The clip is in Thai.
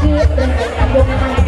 ที่เป็นการยกให้